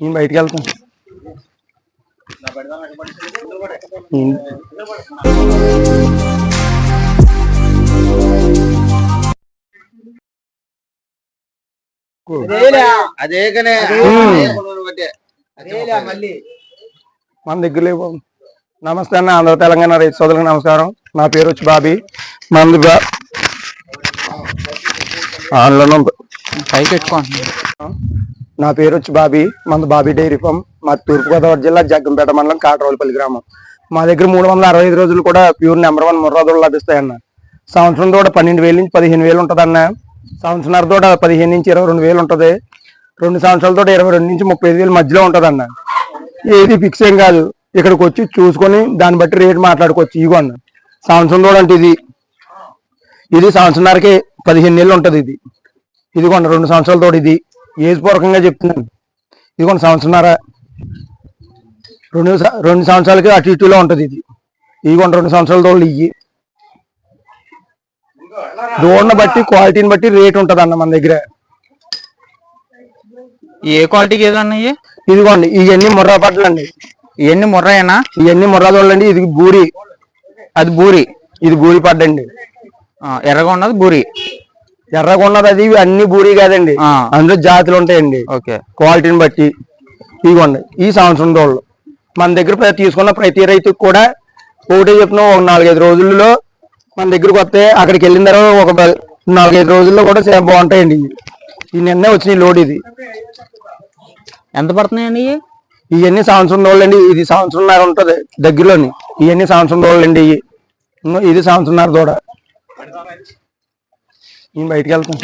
నేను బయటికి వెళ్తాను. అదే కనే. మళ్ళీ. మన దగ్గర లేవు. నమస్తే అన్న ఆంధ్ర తెలంగాణ రైతు సోదరులకు నమస్కారం. నా పేరు వచ్చి బాబీ. మంది ఆన్లైన్. పైకి పెట్టుకోండి నా పేరు వచ్చి బాబీ. మంది బాబీ డైరీ ఫామ్. మా తూర్పుగోదావరి జిల్లా జగ్గంపేట మండలం కాటరోలపల్లి గ్రామం. మా దగ్గర మూడు వందల అరవై ఐదు రోజులు కూడా ప్యూర్ నెంబర్ వన్ ముర్రాదులు లభిస్తాయన్న. సంవత్సరం తోట పన్నెండు వేల నుంచి పదిహేను వేలు ఉంటుందన్న. సంవత్సరం తోట పదిహేను నుంచి ఇరవై రెండు వేలు ఉంటుంది. రెండు సంవత్సరాలతో ఇరవై రెండు నుంచి ముప్పై ఐదు వేలు మధ్యలో ఉంటుందన్న. ఏది ఫిక్స్ ఏం కాదు. ఇక్కడికి వచ్చి చూసుకొని దాన్ని బట్టి రేట్ మాట్లాడుకోవచ్చు. ఇగో అన్న. సంవత్సరం తోడు అంటే ఇది. ఇది సంవత్సరంన్నరకి పదిహేను నెలలు ఉంటుంది ఇది. ఇదిగోండి రెండు సంవత్సరాల ఇది. ఏజ్ పూర్వకంగా చెప్తున్నాను ఇదిగోండి సంవత్సరంన్నర రెండు స- రెండు సంవత్సరాలకి అటు ఇటులో ఉంటుంది ఇది. ఇదిగోండి రెండు సంవత్సరాల తోడు ఇవి దూడని బట్టి క్వాలిటీని బట్టి రేట్ ఉంటుంది అన్న మన దగ్గర. ఏ క్వాలిటీ గేదెలు అన్నయ్యి ఇదిగోండి ఇవన్నీ ముర్రా పట్ల అండి ఇవన్నీ ముర్రాయేనా? ఇవన్నీ ముర్రా తోళ్ళండి ఇది బూరి. అది బూరి. ఇది బూరి పడ్డండి. ఎర్రగా ఉన్నది బూరి. ఎర్రగా ఉన్నది అది ఇవి అన్ని బూరి కాదండి. అందులో జాతులు ఉంటాయండి. ఓకే. క్వాలిటీని బట్టి ఇదిగోండి ఈ సంవత్సరం దోళ్ళు మన దగ్గర తీసుకున్న ప్రతి రైతుకు కూడా ఒకటే చెప్పిన ఒక నాలుగైదు రోజుల్లో మన దగ్గరకు వస్తే అక్కడికి వెళ్ళిన తర్వాత ఒక నాలుగైదు రోజుల్లో కూడా సేమ్ బాగుంటాయండి. ఈ నిన్నే వచ్చినాయి లోడ్ ఇది. ఎంత పడుతున్నాయండి ఇవి ఇవన్నీ సంవత్సరం దోళ్ళండి ఇది సంవత్సరంన్నర ఉంటది దగ్గరలోని. ఇవన్నీ సంవత్సరం దోళ్ళండి ఇవి ఇది సంవత్సరంన్నర దూడ నేను బయటికి వెళ్తాను.